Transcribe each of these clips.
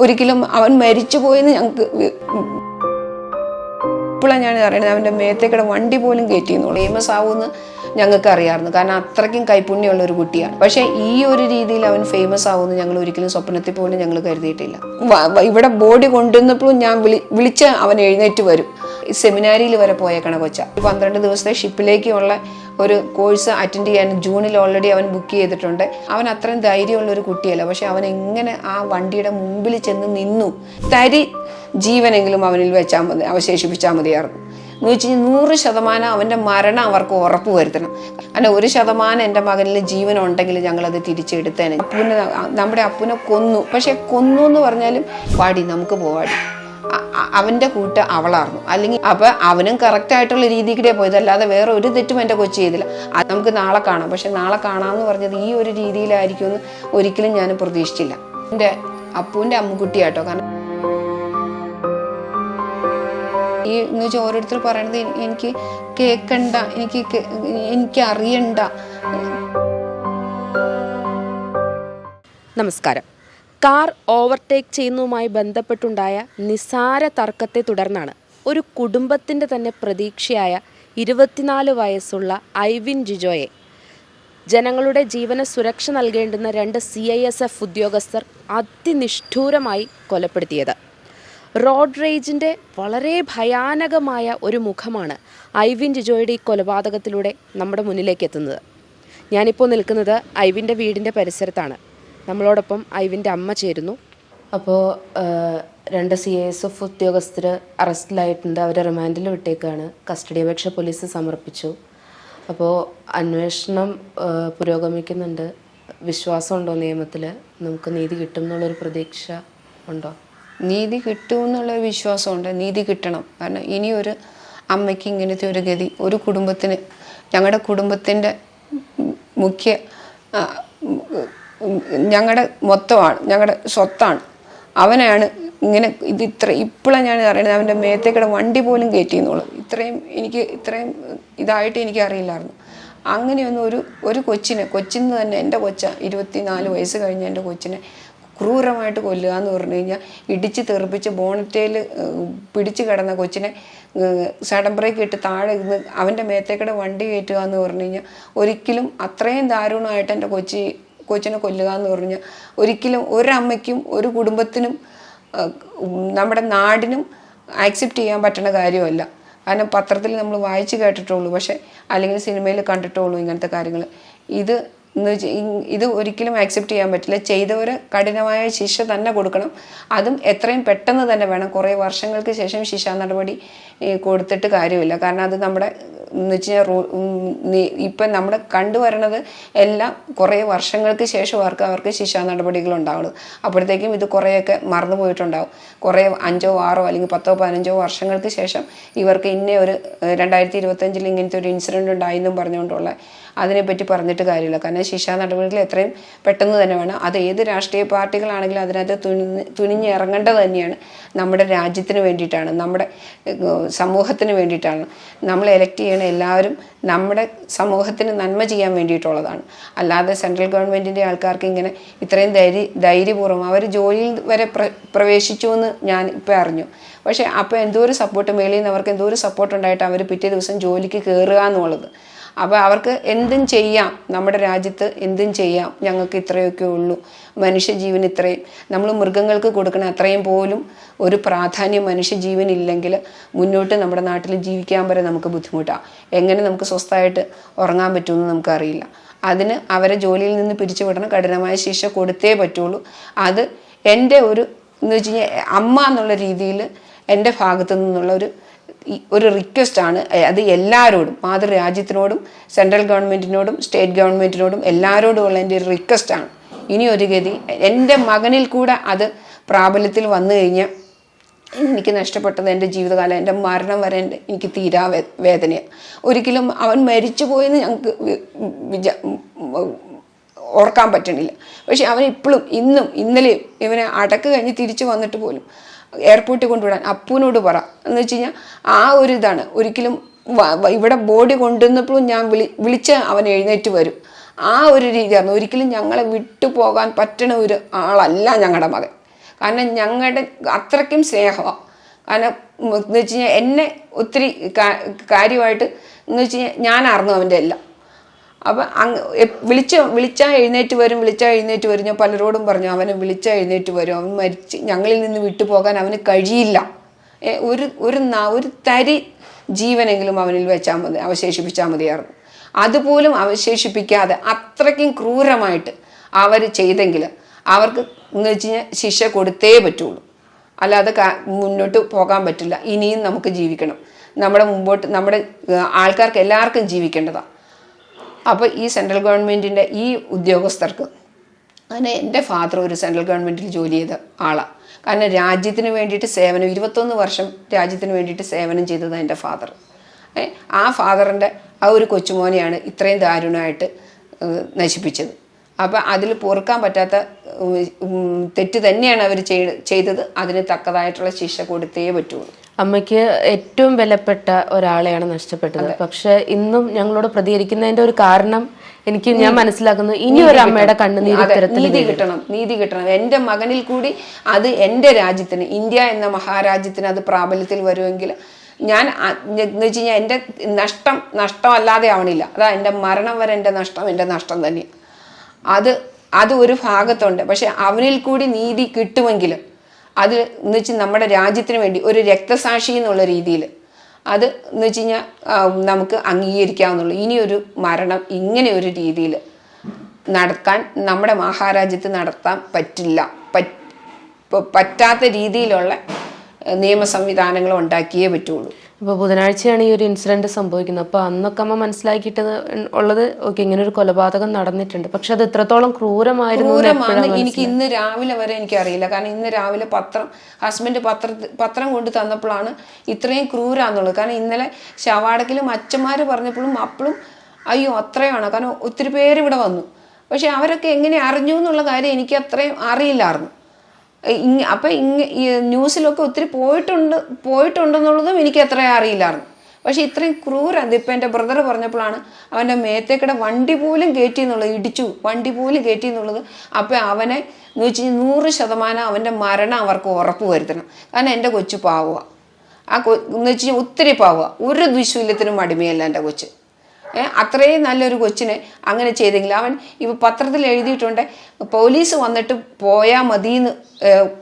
ഒരിക്കലും അവൻ മരിച്ചു പോയെന്ന് ഞങ്ങൾക്ക് ഇപ്പോഴാണ് ഞാൻ അറിയണത് അവന്റെ മേത്തേക്കടെ വണ്ടി പോലും കയറ്റിയെന്നുള്ളൂ ഫേമസ് ആവുമെന്ന് ഞങ്ങൾക്ക് അറിയാമായിരുന്നു കാരണം അത്രയ്ക്കും കൈപുണ്യമുള്ള ഒരു കുട്ടിയാണ്. പക്ഷേ ഈ ഒരു രീതിയിൽ അവൻ ഫേമസ് ആവുമെന്ന് ഞങ്ങൾ ഒരിക്കലും സ്വപ്നത്തിൽ പോലും ഞങ്ങൾ കരുതിയിട്ടില്ല. ഇവിടെ ബോഡി കൊണ്ടുവന്നപ്പോഴും ഞാൻ വിളി വിളിച്ച് അവൻ എഴുന്നേറ്റ് വരും. സെമിനാരിയിൽ വരെ പോയേക്കണ കൊച്ച. പന്ത്രണ്ട് ദിവസത്തെ ഷിപ്പിലേക്കുള്ള ഒരു കോഴ്സ് അറ്റൻഡ് ചെയ്യാൻ ജൂണിൽ ഓൾറെഡി അവൻ ബുക്ക് ചെയ്തിട്ടുണ്ട്. അവൻ അത്രയും ധൈര്യമുള്ള ഒരു കുട്ടിയല്ല. പക്ഷെ അവൻ എങ്ങനെ ആ വണ്ടിയുടെ മുമ്പിൽ ചെന്ന് നിന്നു? തരി ജീവനെങ്കിലും അവനിൽ വെച്ചാൽ മതി അവശേഷിപ്പിച്ചാൽ മതിയായിരുന്നു. എന്ന് വെച്ച് നൂറ് ശതമാനം അവന്റെ മരണം അവർക്ക് ഉറപ്പ് വരുത്തണം. അല്ല ഒരു ശതമാനം എന്റെ മകനിൽ ജീവൻ ഉണ്ടെങ്കിൽ ഞങ്ങളത് തിരിച്ചെടുത്തേനെ. അപ്പുനെ നമ്മുടെ അപ്പുനെ കൊന്നു. പക്ഷെ കൊന്നു എന്ന് പറഞ്ഞാലും പാടി നമുക്ക് പോവാടി. അ- അ- അവന്റെ കൂട്ട് അവളായിരുന്നു അല്ലെങ്കിൽ അപ്പോൾ അവനും കറക്റ്റായിട്ടുള്ള രീതിക്കിടെ പോയത്. അല്ലാതെ വേറെ ഒരു തെറ്റും എന്റെ കൊച്ചു ചെയ്തില്ല. അത് നമുക്ക് നാളെ കാണാം. പക്ഷെ നാളെ കാണാമെന്ന് പറഞ്ഞത് ഈ ഒരു രീതിയിലായിരിക്കുമെന്ന് ഒരിക്കലും ഞാൻ പ്രതീക്ഷിച്ചില്ല. എന്റെ അപ്പൂന്റെ അമ്മുക്കുട്ടിയാട്ടോ. കാരണം ഈ എന്ന് വെച്ചാൽ ഓരോരുത്തർ പറയണത് എനിക്ക് കേൾക്കണ്ട എനിക്ക് എനിക്ക് അറിയണ്ട നമസ്കാരം. കാർ ഓവർടേക്ക് ചെയ്യുന്നതുമായി ബന്ധപ്പെട്ടുണ്ടായ നിസാര തർക്കത്തെ തുടർന്നാണ് ഒരു കുടുംബത്തിന്റെ തന്നെ പ്രതീക്ഷയായ ഇരുപത്തിനാല് വയസ്സുള്ള ഐവിൻ ജിജോയെ. ജനങ്ങളുടെ ജീവന സുരക്ഷ നൽകേണ്ടുന്ന രണ്ട് സി ഐ എസ് എഫ് ഉദ്യോഗസ്ഥർ അതിനിഷ്ഠൂരമായി കൊലപ്പെടുത്തിയത്. റോഡ് റേജിന്റെ വളരെ ഭയാനകമായ ഒരു മുഖമാണ് ഐവിൻ ജിജോയുടെ ഈ കൊലപാതകത്തിലൂടെ നമ്മുടെ മുന്നിലേക്ക് എത്തുന്നത്. ഞാനിപ്പോൾ നിൽക്കുന്നത് ഐവിന്റെ വീടിന്റെ പരിസരത്താണ്. നമ്മളോടൊപ്പം ഐവിന്റെ അമ്മ ചേരുന്നു. അപ്പോൾ രണ്ട് സി എസ് എഫ് ഉദ്യോഗസ്ഥർ അറസ്റ്റിലായിട്ടുണ്ട്. അവരെ റിമാൻഡിൽ വിട്ടേക്കാണ്. കസ്റ്റഡി അപേക്ഷ പോലീസ് സമർപ്പിച്ചു. അപ്പോൾ അന്വേഷണം പുരോഗമിക്കുന്നുണ്ട്. വിശ്വാസമുണ്ടോ നിയമത്തിൽ നമുക്ക് നീതി കിട്ടും എന്നുള്ളൊരു പ്രതീക്ഷ ഉണ്ടോ? നീതി കിട്ടും എന്നുള്ളൊരു വിശ്വാസമുണ്ട്. നീതി കിട്ടണം. കാരണം ഇനി ഒരു അമ്മയ്ക്ക് ഇങ്ങനത്തെ ഒരു ഗതി ഒരു കുടുംബത്തിന് ഞങ്ങളുടെ കുടുംബത്തിന്റെ മുഖ്യ ഞങ്ങളുടെ മൊത്തമാണ് ഞങ്ങളുടെ സ്വത്താണ്. അവനാണ് ഇങ്ങനെ ഇത് ഇത്ര ഇപ്പോഴാണ് ഞാൻ അറിയണത്. അവന്റെ മേത്തേക്കടെ വണ്ടി പോലും കയറ്റിയെന്നുള്ളൂ ഇത്രയും എനിക്ക് ഇത്രയും ഇതായിട്ട് എനിക്ക് അറിയില്ലായിരുന്നു അങ്ങനെയൊന്നും ഒരു ഒരു കൊച്ചിനെ കൊച്ചിന്ന് തന്നെ എന്റെ കൊച്ച ഇരുപത്തിനാല് വയസ്സ് കഴിഞ്ഞ എന്റെ കൊച്ചിനെ ക്രൂരമായിട്ട് കൊല്ലുക എന്ന് പറഞ്ഞു കഴിഞ്ഞാൽ ഇടിച്ച് തെറിപ്പിച്ച് ബോണറ്റയിൽ പിടിച്ച് കിടന്ന കൊച്ചിനെ സഡൻ ബ്രേക്ക് ഇട്ട് താഴെ ഇരുന്ന് അവന്റെ മേത്തേക്കടെ വണ്ടി കയറ്റുക എന്ന് പറഞ്ഞു കഴിഞ്ഞാൽ ഒരിക്കലും അത്രയും ദാരുണമായിട്ട് എന്റെ കൊച്ചി കൊച്ചിനെ കൊല്ലുക എന്ന് പറഞ്ഞാൽ ഒരിക്കലും ഒരമ്മയ്ക്കും ഒരു കുടുംബത്തിനും നമ്മുടെ നാടിനും ആക്സെപ്റ്റ് ചെയ്യാൻ പറ്റുന്ന കാര്യമല്ല. കാരണം പത്രത്തിൽ നമ്മൾ വായിച്ച് കേട്ടിട്ടുള്ളൂ പക്ഷേ അല്ലെങ്കിൽ സിനിമയിൽ കണ്ടിട്ടുള്ളൂ ഇങ്ങനത്തെ കാര്യങ്ങൾ ഇത് ഇത് ഒരിക്കലും ആക്സെപ്റ്റ് ചെയ്യാൻ പറ്റില്ല. ചെയ്തവരെ കഠിനമായ ശിക്ഷ തന്നെ കൊടുക്കണം. അതും എത്രയും പെട്ടെന്ന് തന്നെ വേണം. കുറേ വർഷങ്ങൾക്ക് ശേഷം ശിക്ഷാ നടപടി കൊടുത്തിട്ട് കാര്യമില്ല. കാരണം അത് നമ്മുടെ എന്ന് വെച്ച് ഇപ്പം നമ്മൾ കണ്ടുവരണത് എല്ലാം കുറേ വർഷങ്ങൾക്ക് ശേഷം അവർക്ക് അവർക്ക് ശിക്ഷാ നടപടികൾ ഉണ്ടാവുള്ളൂ. അപ്പോഴത്തേക്കും ഇത് കുറേയൊക്കെ മറന്നു പോയിട്ടുണ്ടാവും. കുറേ അഞ്ചോ ആറോ അല്ലെങ്കിൽ പത്തോ പതിനഞ്ചോ വർഷങ്ങൾക്ക് ശേഷം ഇവർക്ക് ഇന്ന ഒരു രണ്ടായിരത്തി ഇരുപത്തഞ്ചിൽ ഇങ്ങനത്തെ ഒരു ഇൻസിഡന്റ് ഉണ്ടായെന്നും പറഞ്ഞുകൊണ്ടുള്ള അതിനെപ്പറ്റി പറഞ്ഞിട്ട് കാര്യമില്ല. കാരണം ശിക്ഷാ നടപടികൾ എത്രയും പെട്ടെന്ന് തന്നെ വേണം. അത് ഏത് രാഷ്ട്രീയ പാർട്ടികളാണെങ്കിലും അതിനകത്ത് തുണി തുനിഞ്ഞിറങ്ങേണ്ടത് തന്നെയാണ്. നമ്മുടെ രാജ്യത്തിന് വേണ്ടിയിട്ടാണ് നമ്മുടെ സമൂഹത്തിന് വേണ്ടിയിട്ടാണ്. നമ്മൾ എലക്ട് ചെയ്യണ എല്ലാവരും നമ്മുടെ സമൂഹത്തിന് നന്മ ചെയ്യാൻ വേണ്ടിയിട്ടുള്ളതാണ്. അല്ലാതെ സെൻട്രൽ ഗവൺമെന്റിന്റെ ആൾക്കാർക്ക് ഇങ്ങനെ ഇത്രയും ധൈര്യ ധൈര്യപൂർവം അവർ ജോലിയിൽ വരെ പ്ര പ്രവേശിച്ചു എന്ന് ഞാൻ ഇപ്പോൾ അറിഞ്ഞു. പക്ഷേ അപ്പോൾ എന്തോ ഒരു സപ്പോർട്ട് മേളിൽ നിന്ന് അവർക്ക് എന്തോ ഒരു സപ്പോർട്ട് ഉണ്ടായിട്ട് അവർ പിറ്റേ ദിവസം ജോലിക്ക് കയറുക എന്നുള്ളത്. അപ്പോൾ അവർക്ക് എന്തും ചെയ്യാം. നമ്മുടെ രാജ്യത്ത് എന്തും ചെയ്യാം. ഞങ്ങൾക്ക് ഇത്രയൊക്കെ ഉള്ളൂ. മനുഷ്യജീവൻ ഇത്രയും. നമ്മൾ മൃഗങ്ങൾക്ക് കൊടുക്കണ അത്രയും പോലും ഒരു പ്രാധാന്യം മനുഷ്യജീവൻ ഇല്ലെങ്കിൽ മുന്നോട്ട് നമ്മുടെ നാട്ടിൽ ജീവിക്കാൻ വരെ നമുക്ക് ബുദ്ധിമുട്ടാണ് എങ്ങനെ നമുക്ക് സ്വസ്ഥമായിട്ട് ഉറങ്ങാൻ പറ്റുമെന്ന് നമുക്കറിയില്ല. അതിന് അവരെ ജോലിയിൽ നിന്ന് പിരിച്ചുവിടണം കഠിനമായ ശിക്ഷ കൊടുത്തേ പറ്റുള്ളൂ. അത് എന്റെ ഒരു എന്ന് വെച്ച് കഴിഞ്ഞാൽ അമ്മ എന്നുള്ള രീതിയിൽ എന്റെ ഭാഗത്തു നിന്നുള്ള ഒരു ഒരു റിക്വസ്റ്റ് ആണ്. അത് എല്ലാവരോടും മാതൃരാജ്യത്തിനോടും സെൻട്രൽ ഗവൺമെന്റിനോടും സ്റ്റേറ്റ് ഗവൺമെന്റിനോടും എല്ലാവരോടും ഉള്ള എന്റെ ഒരു റിക്വസ്റ്റ് ആണ്. ഇനി ഒരു ഗതി എന്റെ മകനിൽ കൂടെ അത് പ്രാബല്യത്തിൽ വന്നു കഴിഞ്ഞാൽ എനിക്ക് നഷ്ടപ്പെട്ടത് എന്റെ ജീവിതകാലം എന്റെ മരണം വരെ എന്റെ എനിക്ക് തീരാ വേദനയാണ് ഒരിക്കലും അവൻ മരിച്ചു പോയെന്ന് ഞങ്ങൾക്ക് ഓർക്കാൻ പറ്റണില്ല. പക്ഷെ അവൻ ഇപ്പോഴും ഇന്നും ഇന്നലെയും ഇവനെ അടക്ക് കഴിഞ്ഞ് തിരിച്ചു വന്നിട്ട് പോലും എയർപോർട്ടിൽ കൊണ്ടുവിടാൻ അപ്പൂനോട് പറ. എന്ന് വെച്ച് കഴിഞ്ഞാൽ ആ ഒരു ഇതാണ്. ഒരിക്കലും ഇവിടെ ബോഡി കൊണ്ടുവന്നപ്പോഴും ഞാൻ വിളി വിളിച്ച് അവൻ എഴുന്നേറ്റ് വരും. ആ ഒരു രീതിയായിരുന്നു. ഒരിക്കലും ഞങ്ങളെ വിട്ടു പോകാൻ പറ്റണ ഒരു ആളല്ല ഞങ്ങളുടെ മകൻ. കാരണം ഞങ്ങളുടെ അത്രയ്ക്കും സ്നേഹമാണ് കാരണം എന്ന് വെച്ച് കഴിഞ്ഞാൽ എന്നെ ഒത്തിരി കാര്യമായിട്ട് എന്ന് വെച്ച് കഴിഞ്ഞാൽ ഞാൻ അറിഞ്ഞു അവന്റെ എല്ലാം. അപ്പം അങ്ങ് എ- വിളിച്ച വിളിച്ചാൽ എഴുന്നേറ്റ് വരും വിളിച്ചാൽ എഴുന്നേറ്റ് വരും. ഞാൻ പലരോടും പറഞ്ഞു അവനെ വിളിച്ചാൽ എഴുന്നേറ്റ് വരും. അവൻ മരിച്ച് ഞങ്ങളിൽ നിന്ന് വിട്ടുപോകാൻ അവന് കഴിയില്ല. ഒരു ഒരു ഒരു തരി ജീവനെങ്കിലും അവനിൽ വെച്ചാൽ മതി അവശേഷിപ്പിച്ചാൽ മതിയായിരുന്നു. അതുപോലും അവശേഷിപ്പിക്കാതെ അത്രയ്ക്കും ക്രൂരമായിട്ട് അവർ ചെയ്തെങ്കിൽ അവർക്ക് എന്ന് വെച്ച് കഴിഞ്ഞാൽ ശിക്ഷ കൊടുത്തേ പറ്റുള്ളൂ. അല്ലാതെ മുന്നോട്ട് പോകാൻ പറ്റില്ല. ഇനിയും നമുക്ക് ജീവിക്കണം. നമ്മുടെ മുമ്പോട്ട് നമ്മുടെ ആൾക്കാർക്ക് എല്ലാവർക്കും ജീവിക്കേണ്ടതാണ് അപ്പോൾ ഈ സെൻട്രൽ ഗവൺമെന്റിന്റെ ഈ ഉദ്യോഗസ്ഥർക്ക് അങ്ങനെ എന്റെ ഫാദർ ഒരു സെൻട്രൽ ഗവൺമെന്റിൽ ജോലി ചെയ്ത ആളാണ് കാരണം രാജ്യത്തിന് വേണ്ടിയിട്ട് സേവനം ഇരുപത്തൊന്ന് വർഷം രാജ്യത്തിന് വേണ്ടിയിട്ട് സേവനം ചെയ്തത് എന്റെ ഫാദർ ആ ഫാദറിന്റെ ആ ഒരു കൊച്ചുമോനെയാണ് ഇത്രയും ദാരുണമായിട്ട് നശിപ്പിച്ചത്. അപ്പോൾ അതിൽ പൊറുക്കാൻ പറ്റാത്ത തെറ്റ് തന്നെയാണ് അവർ ചെയ്തത്. അതിന് തക്കതായിട്ടുള്ള ശിക്ഷ കൊടുത്തേ പറ്റുള്ളൂ. അമ്മയ്ക്ക് ഏറ്റവും വിലപ്പെട്ട ഒരാളെയാണ് നഷ്ടപ്പെട്ടത്. പക്ഷെ ഇന്നും ഞങ്ങളോട് പ്രതികരിക്കുന്നതിന്റെ ഒരു കാരണം എനിക്ക് ഞാൻ മനസ്സിലാക്കുന്നു. ഇനി ഒരു അമ്മയുടെ കണ്ണുനീര് നീതി കിട്ടണം. നീതി കിട്ടണം. എന്റെ മകനിൽ കൂടി അത് എന്റെ രാജ്യത്തിന് ഇന്ത്യ എന്ന മഹാരാജ്യത്തിന് അത് പ്രാബല്യത്തിൽ വരുമെങ്കിൽ ഞാൻ എന്ന് വെച്ച് കഴിഞ്ഞാൽ എന്റെ നഷ്ടം നഷ്ടമല്ലാതെ ആവണില്ല. അതാ എന്റെ മരണം വരെ എന്റെ നഷ്ടം എന്റെ നഷ്ടം തന്നെ അത് അത് ഒരു ഭാഗത്തുണ്ട്. പക്ഷെ അവനിൽ കൂടി നീതി കിട്ടുമെങ്കിൽ അത് എന്ന് വെച്ച് നമ്മുടെ രാജ്യത്തിന് വേണ്ടി ഒരു രക്തസാക്ഷി എന്നുള്ള രീതിയിൽ അത് എന്ന് വെച്ച് കഴിഞ്ഞാൽ നമുക്ക് അംഗീകരിക്കാവുന്നുള്ളൂ. ഇനിയൊരു മരണം ഇങ്ങനെ ഒരു രീതിയിൽ നടക്കാൻ നമ്മുടെ മഹാരാജ്യത്ത് നടത്താൻ പറ്റില്ല. പറ്റാത്ത രീതിയിലുള്ള നിയമ സംവിധാനങ്ങൾ ഉണ്ടാക്കിയേ പറ്റുള്ളൂ. അപ്പൊ ബുധനാഴ്ചയാണ് ഈ ഒരു ഇൻസിഡന്റ് സംഭവിക്കുന്നത്. അപ്പോൾ അന്നൊക്കെ അമ്മ മനസ്സിലാക്കിയിട്ട് ഉള്ളത് ഓക്കെ ഇങ്ങനെ ഒരു കൊലപാതകം നടന്നിട്ടുണ്ട്. പക്ഷെ അത് ഇത്രത്തോളം ക്രൂരമായിരുന്നു എനിക്ക് ഇന്ന് രാവിലെ വരെ എനിക്കറിയില്ല. കാരണം ഇന്ന് രാവിലെ പത്രം ഹസ്ബൻഡ് പത്ര പത്രം കൊണ്ട് തന്നപ്പോഴാണ് ഇത്രയും ക്രൂരാന്നുള്ളത്. കാരണം ഇന്നലെ ശവാടക്കിലും അച്ഛന്മാർ പറഞ്ഞപ്പോഴും അപ്പോഴും അയ്യോ അത്രയാണ്. കാരണം ഒത്തിരി പേര് ഇവിടെ വന്നു. പക്ഷെ അവരൊക്കെ എങ്ങനെ അറിഞ്ഞു എന്നുള്ള കാര്യം എനിക്ക് അത്രയും അറിയില്ലായിരുന്നു. അപ്പം ഇങ്ങ ഇങ് ന്യൂസിലൊക്കെ ഒത്തിരി പോയിട്ടുണ്ട് പോയിട്ടുണ്ടെന്നുള്ളതും എനിക്ക് അത്രയും അറിയില്ലായിരുന്നു. പക്ഷെ ഇത്രയും ക്രൂര ഇപ്പം എന്റെ ബ്രദർ പറഞ്ഞപ്പോഴാണ് അവന്റെ മേത്തേക്കിടെ വണ്ടി പോലും കയറ്റി എന്നുള്ളത് ഇടിച്ചു വണ്ടി പോലും കയറ്റി എന്നുള്ളത് അപ്പം അവനെ എന്ന് വെച്ച് നൂറ് ശതമാനം അവന്റെ മരണം അവർക്ക് ഉറപ്പ് വരുത്തണം. കാരണം എന്റെ കൊച്ചു പാവുക ആ കൊ എന്ന് വെച്ച് ഒത്തിരി പാവുക ഒരു ദുശൂല്യത്തിനും അടിമയല്ല എന്റെ കൊച്ച്. അത്രയും നല്ലൊരു കൊച്ചിന് അങ്ങനെ ചെയ്തെങ്കിൽ അവൻ ഇപ്പം പത്രത്തിൽ എഴുതിയിട്ടുണ്ട് പോലീസ് വന്നിട്ട് പോയാൽ മതി എന്ന്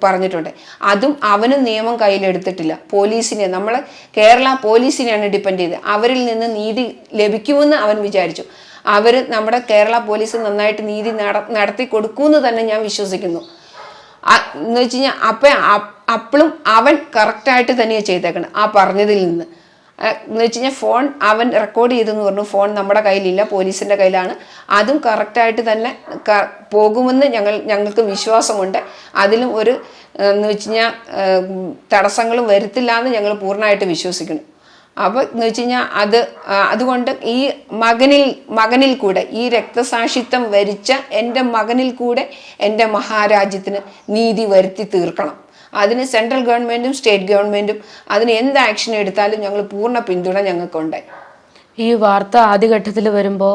പറഞ്ഞിട്ടുണ്ട്. അതും അവനും നിയമം കയ്യിലെടുത്തിട്ടില്ല പോലീസിനെ നമ്മൾ കേരള പോലീസിനെയാണ് ഡിപ്പെൻഡ് ചെയ്ത് അവരിൽ നിന്ന് നീതി ലഭിക്കുമെന്ന് അവൻ വിചാരിച്ചു. അവർ നമ്മുടെ കേരള പോലീസ് നന്നായിട്ട് നീതി നടത്തി കൊടുക്കുമെന്ന് തന്നെ ഞാൻ വിശ്വസിക്കുന്നു. എന്ന് വെച്ച് കഴിഞ്ഞാൽ അപ്പം അപ്പോഴും അവൻ കറക്റ്റായിട്ട് തന്നെയാണ് ചെയ്തേക്കണം ആ പറഞ്ഞതിൽ നിന്ന്. എന്ന് വെച്ച് കഴിഞ്ഞാൽ ഫോൺ അവൻ റെക്കോർഡ് ചെയ്തെന്ന് പറഞ്ഞു. ഫോൺ നമ്മുടെ കയ്യിലില്ല പോലീസിന്റെ കയ്യിലാണ്. അതും കറക്റ്റായിട്ട് തന്നെ പോകുമെന്ന് ഞങ്ങൾ ഞങ്ങൾക്ക് വിശ്വാസമുണ്ട്. അതിലും ഒരു എന്ന് വെച്ച് കഴിഞ്ഞാൽ തടസ്സങ്ങളും വരുത്തില്ല എന്ന് ഞങ്ങൾ പൂർണമായിട്ട് വിശ്വസിക്കുന്നു. അപ്പോൾ എന്ന് വെച്ച് കഴിഞ്ഞാൽ അത് അതുകൊണ്ട് ഈ മകനിൽ മകനിൽ കൂടെ ഈ രക്തസാക്ഷിത്വം വരിച്ച എന്റെ മകനിൽ കൂടെ എന്റെ മഹാരാജ്യത്തിന് നീതി വരുത്തി തീർക്കണം. അതിന് സെൻട്രൽ ഗവൺമെന്റും സ്റ്റേറ്റ് ഗവൺമെന്റും അതിന് എന്ത് ആക്ഷൻ എടുത്താലും ഞങ്ങൾ പൂർണ പിന്തുണ ഞങ്ങൾക്കുണ്ട് ഈ വാർത്ത ആദ്യഘട്ടത്തിൽ വരുമ്പോൾ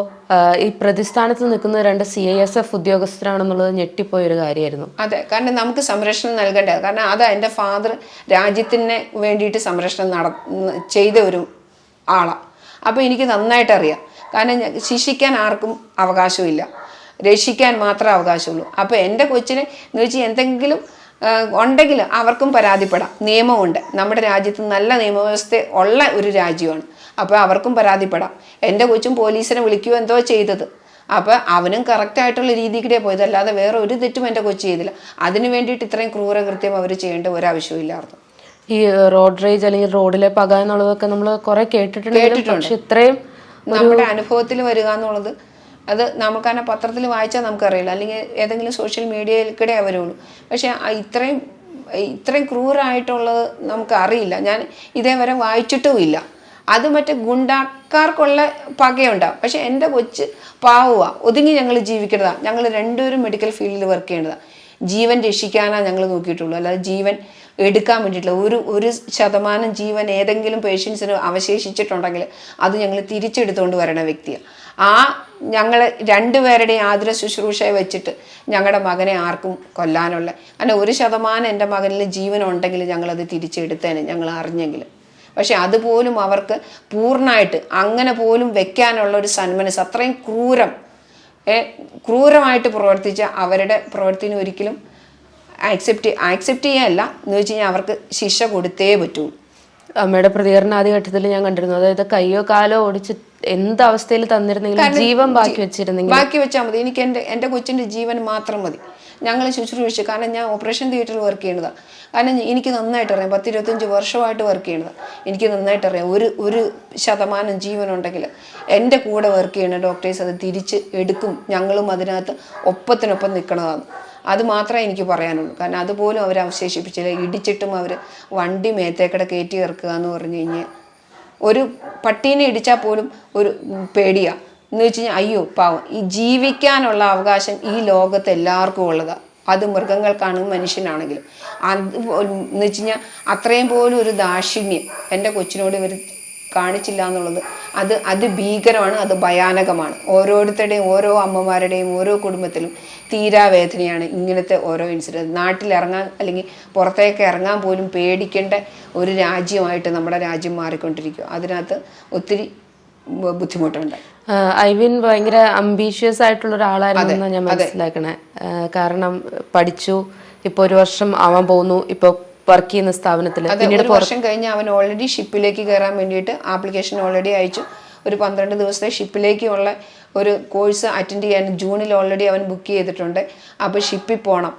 ഈ പ്രതിസ്ഥാനത്ത് നിൽക്കുന്ന രണ്ട് സി ഐ എസ് എഫ് ഉദ്യോഗസ്ഥരാണെന്നുള്ളത് ഞെട്ടിപ്പോയൊരു കാര്യമായിരുന്നു അതെ കാരണം നമുക്ക് സംരക്ഷണം നൽകേണ്ടത് കാരണം അതാ എന്റെ ഫാദർ രാജ്യത്തിന് വേണ്ടിയിട്ട് സംരക്ഷണം നട ചെയ്ത ഒരു ആളാണ് അപ്പോൾ എനിക്ക് നന്നായിട്ട് അറിയാം. കാരണം ശിക്ഷിക്കാൻ ആർക്കും അവകാശമില്ല രക്ഷിക്കാൻ മാത്രമേ അവകാശമുള്ളൂ. അപ്പോൾ എന്റെ കൊച്ചിനെ എന്ന് വെച്ചാൽ എന്തെങ്കിലും ഉണ്ടെങ്കിൽ അവർക്കും പരാതിപ്പെടാം. നിയമമുണ്ട്. നമ്മുടെ രാജ്യത്ത് നല്ല നിയമവ്യവസ്ഥ ഉള്ള ഒരു രാജ്യമാണ്. അപ്പോൾ അവർക്കും പരാതിപ്പെടാം. എന്റെ കൊച്ചും പോലീസിനെ വിളിക്കുകയോ എന്തോ ചെയ്തത്. അപ്പോൾ അവനും കറക്റ്റായിട്ടുള്ള രീതിക്കിടെ പോയത്. അല്ലാതെ വേറെ ഒരു തെറ്റും എന്റെ കൊച്ചു ചെയ്തില്ല. അതിന് വേണ്ടിയിട്ട് ഇത്രയും ക്രൂരകൃത്യം അവർ ചെയ്യേണ്ട ഒരാവശ്യമില്ലായിരുന്നു ഈ റോഡ് റേജ് അല്ലെങ്കിൽ റോഡിലെ പക എന്നുള്ളതൊക്കെ നമ്മൾ കുറെ കേട്ടിട്ടുണ്ട്. പക്ഷെ ഇത്രയും നമ്മുടെ അനുഭവത്തിൽ വരിക എന്നുള്ളത് അത് നമുക്ക് തന്നെ പത്രത്തിൽ വായിച്ചാൽ നമുക്കറിയില്ല. അല്ലെങ്കിൽ ഏതെങ്കിലും സോഷ്യൽ മീഡിയയിൽ കൂടെ വരുള്ളൂ പക്ഷെ ഇത്രയും ഇത്രയും ക്രൂരായിട്ടുള്ളത് നമുക്ക് അറിയില്ല ഞാൻ ഇതേവരെ വായിച്ചിട്ടുമില്ല. അത് മറ്റേ ഗുണ്ടാക്കാർക്കുള്ള പകയുണ്ടാവും. പക്ഷെ എന്റെ കൊച്ച് പാവുക ഒതുങ്ങി ഞങ്ങൾ ജീവിക്കേണ്ടതാണ് ഞങ്ങൾ രണ്ടുപേരും മെഡിക്കൽ ഫീൽഡിൽ വർക്ക് ചെയ്യേണ്ടതാണ് ജീവൻ രക്ഷിക്കാനാണ് ഞങ്ങൾ നോക്കിയിട്ടുള്ളൂ. അല്ലാതെ ജീവൻ എടുക്കാൻ വേണ്ടിയിട്ടില്ല ഒരു ഒരു ശതമാനം ജീവൻ ഏതെങ്കിലും പേഷ്യൻസിന് അവശേഷിച്ചിട്ടുണ്ടെങ്കിൽ അത് ഞങ്ങൾ തിരിച്ചെടുത്തുകൊണ്ട് വരണ വ്യക്തിയാണ് ആ ഞങ്ങൾ രണ്ടുപേരുടെയും ആതുര ശുശ്രൂഷയെ വെച്ചിട്ട് ഞങ്ങളുടെ മകനെ ആർക്കും കൊല്ലാനുള്ള അങ്ങനെ ഒരു ശതമാനം എന്റെ മകനിൽ ജീവനുണ്ടെങ്കിൽ ഞങ്ങളത് തിരിച്ചെടുത്തേനെ ഞങ്ങൾ അറിഞ്ഞെങ്കിൽ പക്ഷെ അതുപോലും അവർക്ക് പൂർണമായിട്ട് അങ്ങനെ പോലും വെക്കാനുള്ള ഒരു സന്മനസ് അത്രയും ക്രൂരം ക്രൂരമായിട്ട് പ്രവർത്തിച്ച അവരുടെ പ്രവൃത്തിന് ഒരിക്കലും ആക്സെപ്റ്റ് ആക്സെപ്റ്റ് ചെയ്യാനല്ല. എന്ന് വെച്ച് കഴിഞ്ഞാൽ അവർക്ക് ശിക്ഷ കൊടുത്തേ പറ്റുള്ളൂ അമ്മയുടെ പ്രതികരണം ആദ്യ ഘട്ടത്തിൽ ഞാൻ കണ്ടിരുന്നു. അതായത് കയ്യോ കാലോ ഓടിച്ച് എന്ത് അവസ്ഥയിൽ തന്നിരുന്നെങ്കിലും ജീവൻ ബാക്കി വെച്ചിരുന്നെങ്കിൽ ബാക്കി വെച്ചാൽ മതി. എനിക്ക് എന്റെ എന്റെ കൊച്ചിന്റെ ജീവൻ മാത്രം മതി. ഞങ്ങൾ ശുശ്രൂഷിച്ചു. കാരണം ഞാൻ ഓപ്പറേഷൻ തിയേറ്ററിൽ വർക്ക് ചെയ്യണതാണ് കാരണം എനിക്ക് നന്നായിട്ട് അറിയാം. പത്തിരുപത്തഞ്ച് വർഷമായിട്ട് വർക്ക് ചെയ്യണതാണ് എനിക്ക് നന്നായിട്ട് അറിയാം. ഒരു ഒരു ശതമാനം ജീവനുണ്ടെങ്കിൽ എന്റെ കൂടെ വർക്ക് ചെയ്യുന്ന ഡോക്ടേഴ്സ് അത് തിരിച്ച് എടുക്കും. ഞങ്ങളും അതിനകത്ത് ഒപ്പത്തിനൊപ്പം നിൽക്കണതാണ്. അത് മാത്രമേ എനിക്ക് പറയാനുള്ളൂ. കാരണം അതുപോലും അവർ അവശേഷിപ്പിച്ചില്ല. ഇടിച്ചിട്ടും അവർ വണ്ടി മേത്തേക്കടെ കയറ്റി ഇറക്കുക എന്ന് പറഞ്ഞു കഴിഞ്ഞാൽ ഒരു പട്ടീനെ ഇടിച്ചാൽ പോലും ഒരു പേടിയാ. എന്ന് വെച്ച് കഴിഞ്ഞാൽ അയ്യോ പാവം. ഈ ജീവിക്കാനുള്ള അവകാശം ഈ ലോകത്ത് എല്ലാവർക്കും ഉള്ളതാണ് അത് മൃഗങ്ങൾക്കാണ് മനുഷ്യനാണെങ്കിലും. അത് എന്ന് വെച്ച് കഴിഞ്ഞാൽ അത്രയും പോലും ഒരു ദാക്ഷിണ്യം എന്റെ കൊച്ചിനോട് ഇവർ കാണിച്ചില്ല എന്നുള്ളത് അത് അത് ഭീകരമാണ് അത് ഭയാനകമാണ്. ഓരോരുത്തരുടെയും ഓരോ അമ്മമാരുടെയും ഓരോ കുടുംബത്തിലും തീരാവേദനയാണ് ഇങ്ങനത്തെ ഓരോ ഇൻസിഡന്റ് നാട്ടിലിറങ്ങാൻ അല്ലെങ്കിൽ പുറത്തേക്ക് ഇറങ്ങാൻ പോലും പേടിക്കേണ്ട ഒരു രാജ്യമായിട്ട് നമ്മുടെ രാജ്യം മാറിക്കൊണ്ടിരിക്കുക. അതിനകത്ത് ഒത്തിരി ബുദ്ധിമുട്ടുണ്ട് ഐവിൻ ഭയങ്കര അംബീഷ്യസ് ആയിട്ടുള്ള ഒരാളായിരുന്നു ഞാൻ മനസ്സിലാക്കണേ. കാരണം പഠിച്ചു ഇപ്പൊ ഒരു വർഷം ആവാൻ പോകുന്നു ഇപ്പൊ വർക്ക് ചെയ്യുന്ന സ്ഥാപനത്തിൽ പിന്നീട് വർഷം കഴിഞ്ഞ് അവൻ ഓൾറെഡി ഷിപ്പിലേക്ക് കയറാൻ വേണ്ടിയിട്ട് ആപ്ലിക്കേഷൻ ഓൾറെഡി അയച്ചു. ഒരു പന്ത്രണ്ട് ദിവസത്തെ ഷിപ്പിലേക്കുള്ള ഒരു കോഴ്സ് അറ്റൻഡ് ചെയ്യാൻ ജൂണിൽ ഓൾറെഡി അവൻ ബുക്ക് ചെയ്തിട്ടുണ്ട്. അപ്പോൾ ഷിപ്പിൽ പോകണം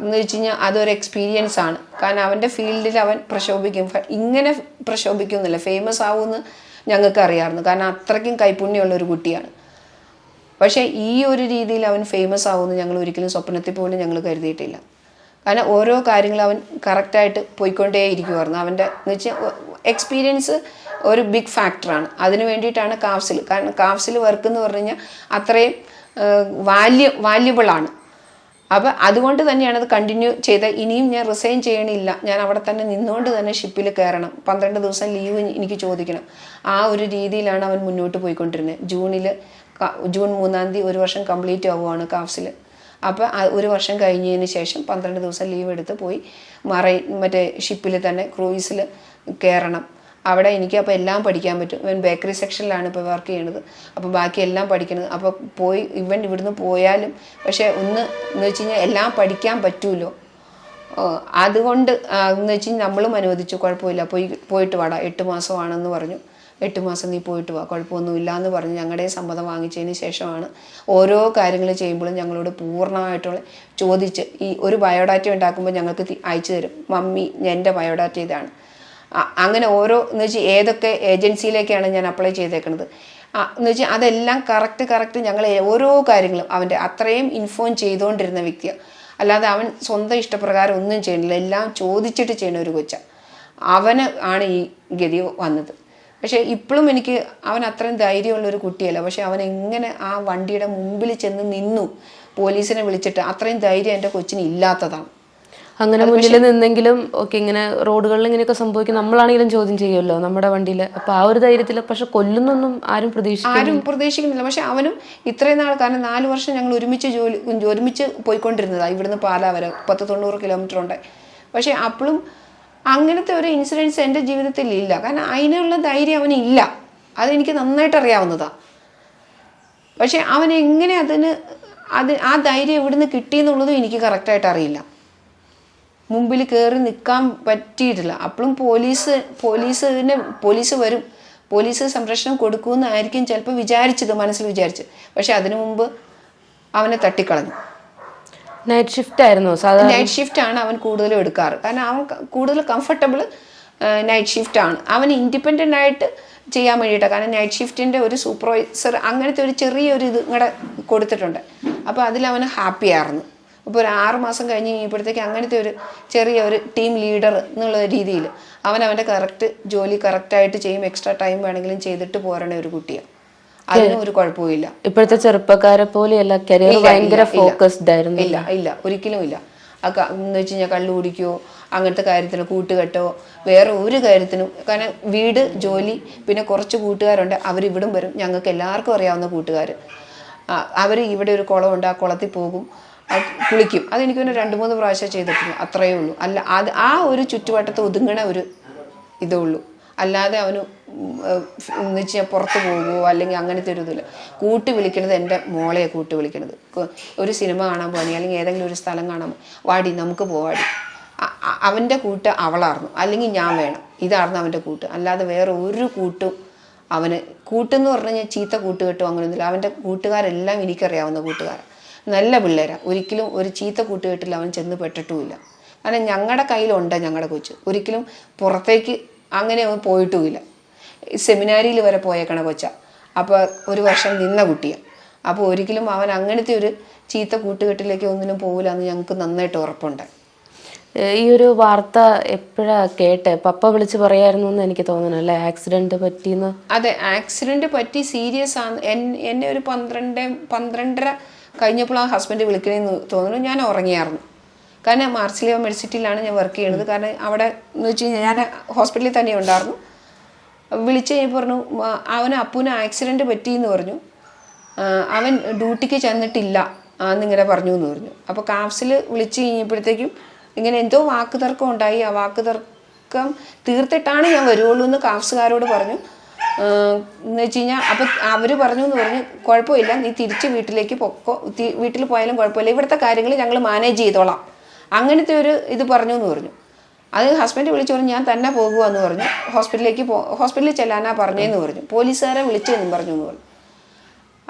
എന്ന് വെച്ച് കഴിഞ്ഞാൽ അതൊരു എക്സ്പീരിയൻസ് ആണ്. കാരണം അവന്റെ ഫീൽഡിൽ അവൻ പ്രശോഭിക്കും. ഇങ്ങനെ പ്രശോഭിക്കുന്നില്ല. ഫേമസ് ആവുമെന്ന് ഞങ്ങൾക്ക് അറിയാമായിരുന്നു കാരണം അത്രയ്ക്കും കൈപുണ്യമുള്ള ഒരു കുട്ടിയാണ്. പക്ഷേ ഈ ഒരു രീതിയിൽ അവൻ ഫേമസ് ആവുമെന്ന് ഞങ്ങൾ ഒരിക്കലും സ്വപ്നത്തിൽ പോലും ഞങ്ങൾ കരുതിയിട്ടില്ല. കാരണം ഓരോ കാര്യങ്ങളും അവൻ കറക്റ്റായിട്ട് പോയിക്കൊണ്ടേ ഇരിക്കുമായിരുന്നു അവന്റെ എന്ന് വെച്ചാൽ എക്സ്പീരിയൻസ് ഒരു ബിഗ് ഫാക്ടറാണ് അതിന് വേണ്ടിയിട്ടാണ് കാഫ്സിൽ കാരണം കാഫ്സിൽ വർക്ക് എന്ന് പറഞ്ഞു കഴിഞ്ഞാൽ അത്രയും വാല്യു വാല്യുബിളാണ് അപ്പോൾ അതുകൊണ്ട് തന്നെയാണ് അത് കണ്ടിന്യൂ ചെയ്ത. ഇനിയും ഞാൻ റിസൈൻ ചെയ്യണില്ല. ഞാൻ അവിടെ തന്നെ നിന്നുകൊണ്ട് തന്നെ ഷിപ്പിൽ കയറണം പന്ത്രണ്ട് ദിവസം ലീവ് എനിക്ക് ചോദിക്കണം. ആ ഒരു രീതിയിലാണ് അവൻ മുന്നോട്ട് പോയിക്കൊണ്ടിരുന്നത് ജൂണിൽ ജൂൺ മൂന്നാം തീയതി ഒരു വർഷം കംപ്ലീറ്റ് ആവുകയാണ് കാഫ്സിൽ അപ്പോൾ ഒരു വർഷം കഴിഞ്ഞതിന് ശേഷം പന്ത്രണ്ട് ദിവസം ലീവ് എടുത്ത് പോയി മറൈൻ മറ്റേ ഷിപ്പിൽ തന്നെ ക്രൂയിസിൽ കയറണം അവിടെ എനിക്ക് അപ്പോൾ എല്ലാം പഠിക്കാൻ പറ്റും. ഇവൻ ബേക്കറി സെക്ഷനിലാണ് ഇപ്പോൾ വർക്ക് ചെയ്യണത് അപ്പോൾ ബാക്കി എല്ലാം പഠിക്കണത് അപ്പോൾ പോയി ഇവൻ ഇവിടുന്ന് പോയാലും പക്ഷേ ഒന്ന് എന്ന് വെച്ച് കഴിഞ്ഞാൽ എല്ലാം പഠിക്കാൻ പറ്റുമല്ലോ അതുകൊണ്ട് എന്ന് വെച്ച് കഴിഞ്ഞാൽ നമ്മളും അനുവദിച്ചു. കുഴപ്പമില്ല. പോയി പോയിട്ട് വാടാ. എട്ട് മാസമാണെന്ന് പറഞ്ഞു. എട്ട് മാസം നീ പോയിട്ട് വാ. കുഴപ്പമൊന്നുമില്ല എന്ന് പറഞ്ഞ്. ഞങ്ങളുടെ സമ്മതം വാങ്ങിച്ചതിന് ശേഷമാണ് ഓരോ കാര്യങ്ങൾ ചെയ്യുമ്പോഴും ഞങ്ങളോട് പൂർണമായിട്ടുള്ള ചോദിച്ച് ഈ ഒരു ബയോഡാറ്റ ഉണ്ടാക്കുമ്പോൾ ഞങ്ങൾക്ക് അയച്ചു തരും. മമ്മി എന്റെ ബയോഡാറ്റ ഇതാണ്. അങ്ങനെ ഓരോ എന്ന് വെച്ചാൽ ഏതൊക്കെ ഏജൻസിയിലേക്കാണ് ഞാൻ അപ്ലൈ ചെയ്തേക്കുന്നത് എന്ന് വെച്ചാൽ അതെല്ലാം കറക്റ്റ് കറക്റ്റ് ഞങ്ങൾ ഓരോ കാര്യങ്ങളും അവന്റെ അത്രയും ഇൻഫോം ചെയ്തുകൊണ്ടിരുന്ന വ്യക്തിയാണ് അല്ലാതെ അവൻ സ്വന്തം ഇഷ്ടപ്രകാരം ഒന്നും ചെയ്യണില്ല എല്ലാം ചോദിച്ചിട്ട് ചെയ്യുന്ന ഒരു കൊച്ച. അവന് ആണ് ഈ ഗതി വന്നത്. പക്ഷേ ഇപ്പോഴും എനിക്ക് അവൻ അത്രയും ധൈര്യമുള്ള ഒരു കുട്ടിയല്ല. പക്ഷേ അവൻ എങ്ങനെ ആ വണ്ടിയുടെ മുമ്പിൽ ചെന്ന് നിന്നു? പോലീസിനെ വിളിച്ചിട്ട് അത്രയും ധൈര്യം എന്റെ കൊച്ചിന് ഇല്ലാത്തതാണ്. അങ്ങനെ മുന്നിൽ നിന്നെങ്കിലും ഓക്കെ ഇങ്ങനെ റോഡുകളിൽ ഇങ്ങനെയൊക്കെ സംഭവിക്കും. നമ്മളാണെങ്കിലും ചോദ്യം ചെയ്യുമല്ലോ നമ്മുടെ വണ്ടിയിൽ. അപ്പൊ ആ ഒരു ധൈര്യത്തിൽ പക്ഷെ കൊല്ലുന്നൊന്നും ആരും പ്രതീക്ഷിക്കും ആരും പ്രതീക്ഷിക്കുന്നില്ല. പക്ഷെ അവനും ഇത്രയും നാൾ കാരണം നാല് വർഷം ഞങ്ങൾ ഒരുമിച്ച് ജോലി ഒരുമിച്ച് പോയിക്കൊണ്ടിരുന്നതാണ് ഇവിടുന്ന് പാലാ വരെ പത്ത് തൊണ്ണൂറ് കിലോമീറ്റർ ഉണ്ട്. പക്ഷെ അപ്പോഴും അങ്ങനത്തെ ഒരു ഇൻസിഡൻസ് എന്റെ ജീവിതത്തിൽ ഇല്ല. കാരണം അതിനുള്ള ധൈര്യം അവനില്ല. അതെനിക്ക് നന്നായിട്ട് അറിയാവുന്നതാ. പക്ഷെ അവൻ എങ്ങനെ അതിന് അത് ആ ധൈര്യം എവിടുന്ന് കിട്ടിയെന്നുള്ളതും എനിക്ക് കറക്റ്റായിട്ട് അറിയില്ല. മുമ്പിൽ കയറി നിൽക്കാൻ പറ്റിയിട്ടില്ല. അപ്പോഴും പോലീസ് പോലീസിനെ പോലീസ് വരും. പോലീസ് സംരക്ഷണം കൊടുക്കുമെന്നായിരിക്കും ചിലപ്പോൾ വിചാരിച്ചത് മനസ്സിൽ വിചാരിച്ച്. പക്ഷെ അതിനു മുമ്പ് അവനെ തട്ടിക്കളഞ്ഞു. നൈറ്റ് ഷിഫ്റ്റ് ആയിരുന്നു സാധാരണ. നൈറ്റ് ഷിഫ്റ്റ് ആണ് അവൻ കൂടുതലും എടുക്കാറ്. കാരണം അവൻ കൂടുതൽ കംഫർട്ടബിൾ നൈറ്റ് ഷിഫ്റ്റ് ആണ്. അവൻ ഇൻഡിപെൻഡന്റ് ആയിട്ട് ചെയ്യാൻ വേണ്ടിയിട്ടാണ്. കാരണം നൈറ്റ് ഷിഫ്റ്റിന്റെ ഒരു സൂപ്പർവൈസർ അങ്ങനത്തെ ഒരു ചെറിയൊരു ഇത് ഇങ്ങടെ കൊടുത്തിട്ടുണ്ട്. അപ്പോൾ അതിൽ അവന് ഹാപ്പി ആയിരുന്നു. അപ്പോൾ ഒരു ആറ് മാസം കഴിഞ്ഞ് കഴിയുമ്പോഴത്തേക്ക് അങ്ങനത്തെ ഒരു ചെറിയ ഒരു ടീം ലീഡർ എന്നുള്ള രീതിയിൽ അവൻ അവന്റെ കറക്റ്റ് ജോലി കറക്റ്റായിട്ട് ചെയ്യും എക്സ്ട്രാ ടൈം വേണമെങ്കിലും ചെയ്തിട്ട് പോരണ ഒരു കുട്ടിയാണ് അതിനും ഒരു കുഴപ്പമില്ല ഇപ്പോഴത്തെ ചെറുപ്പക്കാരെ പോലെയല്ല കരിയർ ഭയങ്കര. ഫോക്കസ്ഡ് ആയിരുന്നു. ഇല്ല ഇല്ല. ഒരിക്കലും ഇല്ല. എന്ന് വെച്ച് കഴിഞ്ഞാൽ കള്ളു കുടിക്കുകയോ അങ്ങനത്തെ കാര്യത്തിന് കൂട്ടുകെട്ടോ വേറെ ഒരു കാര്യത്തിനും കാരണം വീട് ജോലി പിന്നെ കുറച്ച് കൂട്ടുകാരുണ്ട്. അവരിവിടും വരും. ഞങ്ങൾക്ക് എല്ലാവർക്കും അറിയാവുന്ന കൂട്ടുകാർ അവർ ഇവിടെ ഒരു കുളമുണ്ട്. ആ കുളത്തിൽ പോകും. കുളിക്കും. അതെനിക്ക് പിന്നെ രണ്ട് മൂന്ന് പ്രാവശ്യം ചെയ്തിട്ടുണ്ട് അത്രയേ ഉള്ളൂ. അല്ല അത് ആ ഒരു ചുറ്റുവട്ടത്ത് ഒതുങ്ങണ ഒരു ഇതേ ഉള്ളൂ. അല്ലാതെ അവന് എന്ന് വെച്ച് കഴിഞ്ഞാൽ പുറത്ത് പോകുമോ അല്ലെങ്കിൽ അങ്ങനത്തെ ഒരു ഇതില്ല. കൂട്ടി വിളിക്കണത് എന്റെ മോളെ കൂട്ടി വിളിക്കണത്. ഒരു സിനിമ കാണാൻ പോകണി അല്ലെങ്കിൽ ഏതെങ്കിലും ഒരു സ്ഥലം കാണാൻ വാടി നമുക്ക് പോവാടി. അവന്റെ കൂട്ട് അവളായിരുന്നു അല്ലെങ്കിൽ ഞാൻ വേണം. ഇതായിരുന്നു അവന്റെ കൂട്ട്. അല്ലാതെ വേറെ ഒരു കൂട്ടും അവന് കൂട്ടെന്ന് പറഞ്ഞു കഴിഞ്ഞാൽ ചീത്ത കൂട്ടുകെട്ടോ അങ്ങനെയൊന്നുമില്ല അവന്റെ കൂട്ടുകാരെല്ലാം എനിക്കറിയാവുന്ന കൂട്ടുകാരാണ് നല്ല പിള്ളേരാണ് ഒരിക്കലും ഒരു ചീത്ത കൂട്ടുകെട്ടിൽ അവൻ ചെന്ന് പെട്ടിട്ടുമില്ല. കാരണം ഞങ്ങളുടെ കയ്യിലുണ്ട് ഞങ്ങളുടെ കൊച്ച്. ഒരിക്കലും പുറത്തേക്ക് അങ്ങനെ അവൻ പോയിട്ടുമില്ല. സെമിനാരിയിൽ വരെ പോയേക്കണ കൊച്ച. അപ്പോൾ ഒരു വർഷം നിന്ന കുട്ടിയാണ് അപ്പോൾ ഒരിക്കലും അവൻ അങ്ങനത്തെ ഒരു ചീത്ത കൂട്ടുകെട്ടിലേക്ക് ഒന്നിനും പോകില്ല എന്ന് ഞങ്ങൾക്ക് നന്നായിട്ട് ഉറപ്പുണ്ട്. ഈ ഒരു വാർത്ത എപ്പോഴാ കേട്ടെ? പപ്പ വിളിച്ച് പറയായിരുന്നു എന്ന് എനിക്ക് തോന്നുന്നു അല്ലേ? ആക്സിഡന്റ് പറ്റിയെന്ന് അതെ ആക്സിഡന്റ് പറ്റി സീരിയസ് ആണ് എന്നെ ഒരു പന്ത്രണ്ട് പന്ത്രണ്ടര കഴിഞ്ഞപ്പോൾ ആ ഹസ്ബൻഡ് വിളിക്കണമെന്ന് തോന്നുന്നു. ഞാൻ ഉറങ്ങിയായിരുന്നു. കാരണം മാർസിലിയ മെഡിസിറ്റിയിലാണ് ഞാൻ വർക്ക് ചെയ്യുന്നത്. കാരണം അവിടെ എന്ന് വെച്ച് കഴിഞ്ഞാൽ ഞാൻ ഹോസ്പിറ്റലിൽ തന്നെ ഉണ്ടായിരുന്നു. വിളിച്ചു കഴിഞ്ഞപ്പോൾ പറഞ്ഞു "മ- അവന് അപ്പൂന് ആക്സിഡന്റ് പറ്റി എന്ന് പറഞ്ഞു അവൻ ഡ്യൂട്ടിക്ക് ചെന്നിട്ടില്ല. എന്നിങ്ങനെ പറഞ്ഞു എന്ന് പറഞ്ഞു. അപ്പോൾ കാഫ്സിൽ വിളിച്ച് കഴിഞ്ഞപ്പോഴത്തേക്കും ഇങ്ങനെ എന്തോ വാക്കുതർക്കം ഉണ്ടായി. ആ വാക്കുതർക്കം തീർത്തിട്ടാണ് ഞാൻ വരുവുള്ളൂ എന്ന് കാഫ്സുകാരോട് പറഞ്ഞു. എന്ന് വെച്ച് കഴിഞ്ഞാൽ അപ്പം അവർ പറഞ്ഞു എന്ന് പറഞ്ഞ് കുഴപ്പമില്ല നീ തിരിച്ച് വീട്ടിലേക്ക് പൊക്കോ വീട്ടിൽ പോയാലും കുഴപ്പമില്ല. ഇവിടുത്തെ കാര്യങ്ങൾ ഞങ്ങൾ മാനേജ് ചെയ്തോളാം. അങ്ങനത്തെ ഒരു ഇത് പറഞ്ഞു എന്ന് പറഞ്ഞു. അത് ഹസ്ബൻഡ് വിളിച്ചു പറഞ്ഞു ഞാൻ തന്നെ പോകുക പറഞ്ഞു. ഹോസ്പിറ്റലിലേക്ക് പോ ഹോസ്പിറ്റലിൽ ചെല്ലാനാ പറഞ്ഞേന്ന് പറഞ്ഞു. പോലീസുകാരെ വിളിച്ചെന്നും പറഞ്ഞു എന്ന് പറഞ്ഞു.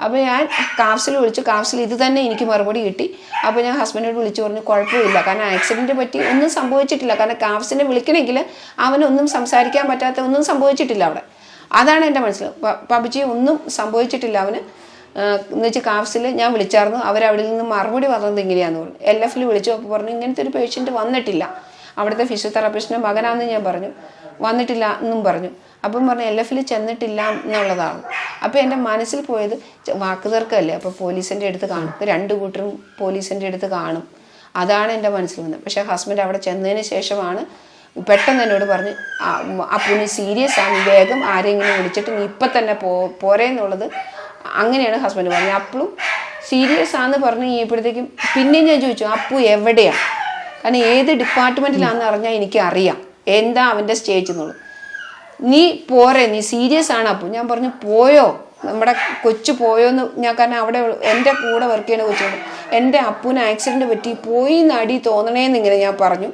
അപ്പോൾ ഞാൻ കാപ്സിൽ വിളിച്ചു. കാപ്സിൽ ഇത് തന്നെ എനിക്ക് മറുപടി കിട്ടി. അപ്പോൾ ഞാൻ ഹസ്ബൻഡിനോട് വിളിച്ചു പറഞ്ഞു കുഴപ്പമില്ല. കാരണം ആക്സിഡന്റ് പറ്റി ഒന്നും സംഭവിച്ചിട്ടില്ല. കാരണം കാപ്സിനെ വിളിക്കണമെങ്കിൽ അവനൊന്നും സംസാരിക്കാൻ പറ്റാത്ത ഒന്നും സംഭവിച്ചിട്ടില്ല അവിടെ. അതാണ് എന്റെ മനസ്സിൽ. പബ്ജി ഒന്നും സംഭവിച്ചിട്ടില്ല അവന്. എന്ന് വെച്ചാൽ കാഫ്സിൽ ഞാൻ വിളിച്ചായിരുന്നു. അവരവിടെ നിന്ന് മറുപടി പറഞ്ഞത് ഇങ്ങനെയാണെന്ന് പറഞ്ഞു. എൽ എഫിൽ വിളിച്ചു അപ്പോൾ പറഞ്ഞു ഇങ്ങനത്തെ ഒരു പേഷ്യന്റ് വന്നിട്ടില്ല. അവിടുത്തെ ഫിസിയോതെറാപ്പിസ്റ്റിന്റെ മകനാണെന്ന് ഞാൻ പറഞ്ഞു. വന്നിട്ടില്ല എന്നും പറഞ്ഞു. അപ്പം പറഞ്ഞു എൽ എഫിൽ ചെന്നിട്ടില്ല എന്നുള്ളതാണ്. അപ്പോൾ എന്റെ മനസ്സിൽ പോയത് ച- വാക്ക് തർക്കമല്ലേ? അപ്പോൾ പോലീസിന്റെ അടുത്ത് കാണും. രണ്ട് കൂട്ടരും പോലീസിന്റെ അടുത്ത് കാണും. അതാണ് എന്റെ മനസ്സിൽ വന്നത്. പക്ഷേ ഹസ്ബൻഡ് അവിടെ ചെന്നതിന് ശേഷമാണ് പെട്ടെന്ന് എന്നോട് പറഞ്ഞ് നീ സീരിയസ് ആണ് വേഗം ആരെങ്കിലും വിളിച്ചിട്ട് നീ ഇപ്പം തന്നെ പോ പോരേ എന്നുള്ളത് അങ്ങനെയാണ് ഹസ്ബൻഡ് പറഞ്ഞത്. അപ്പോഴും സീരിയസ് ആണെന്ന് പറഞ്ഞ് കഴിഞ്ഞപ്പോഴത്തേക്കും പിന്നെയും ഞാൻ ചോദിച്ചു അപ്പു എവിടെയാണ് കാരണം ഏത് ഡിപ്പാർട്ട്മെന്റിലാണെന്ന് അറിഞ്ഞാൽ എനിക്ക് അറിയാം എന്താ അവന്റെ സ്റ്റേജ് എന്നുള്ളത്. നീ പോരെ നീ സീരിയസ് ആണ് അപ്പു. ഞാൻ പറഞ്ഞു പോയോ? നമ്മുടെ കൊച്ചു പോയോന്ന് ഞാൻ കാരണം അവിടെ എന്റെ കൂടെ വർക്ക് ചെയ്യുന്ന കൊച്ചുണ്ട് എന്റെ അപ്പൂന് ആക്സിഡന്റ് പറ്റി പോയി നടി തോന്നണേന്ന് ഇങ്ങനെ ഞാൻ പറഞ്ഞു.